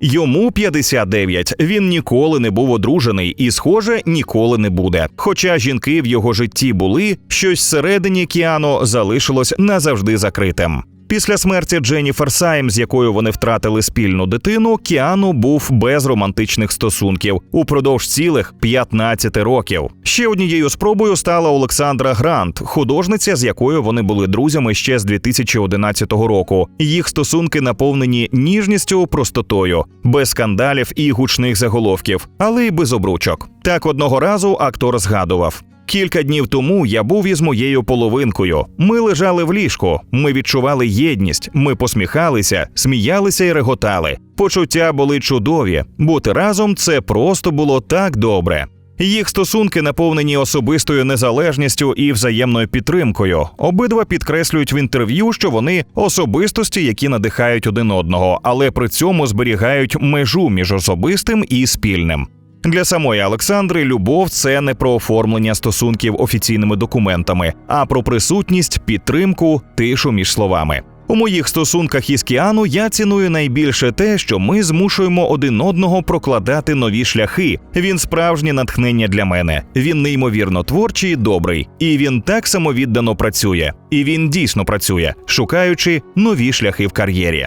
Йому 59. Він ніколи не був одружений і, схоже, ніколи не буде. Хоча жінки в його житті були, щось всередині Кіано залишилось назавжди закритим. Після смерті Дженніфер Сайм, з якою вони втратили спільну дитину, Кіану був без романтичних стосунків упродовж цілих 15 років. Ще однією спробою стала Олександра Грант, художниця, з якою вони були друзями ще з 2011 року. Їх стосунки наповнені ніжністю, простотою, без скандалів і гучних заголовків, але й без обручок. Так одного разу актор згадував. Кілька днів тому я був із моєю половинкою. Ми лежали в ліжку, ми відчували єдність, ми посміхалися, сміялися і реготали. Почуття були чудові. Бути разом це просто було так добре. Їх стосунки наповнені особистою незалежністю і взаємною підтримкою. Обидва підкреслюють в інтерв'ю, що вони особистості, які надихають один одного, але при цьому зберігають межу між особистим і спільним. Для самої Олександри любов це не про оформлення стосунків офіційними документами, а про присутність, підтримку, тишу між словами. У моїх стосунках із Кіану я ціную найбільше те, що ми змушуємо один одного прокладати нові шляхи. Він справжнє натхнення для мене. Він неймовірно творчий, добрий, і він так самовіддано працює. І він дійсно працює, шукаючи нові шляхи в кар'єрі.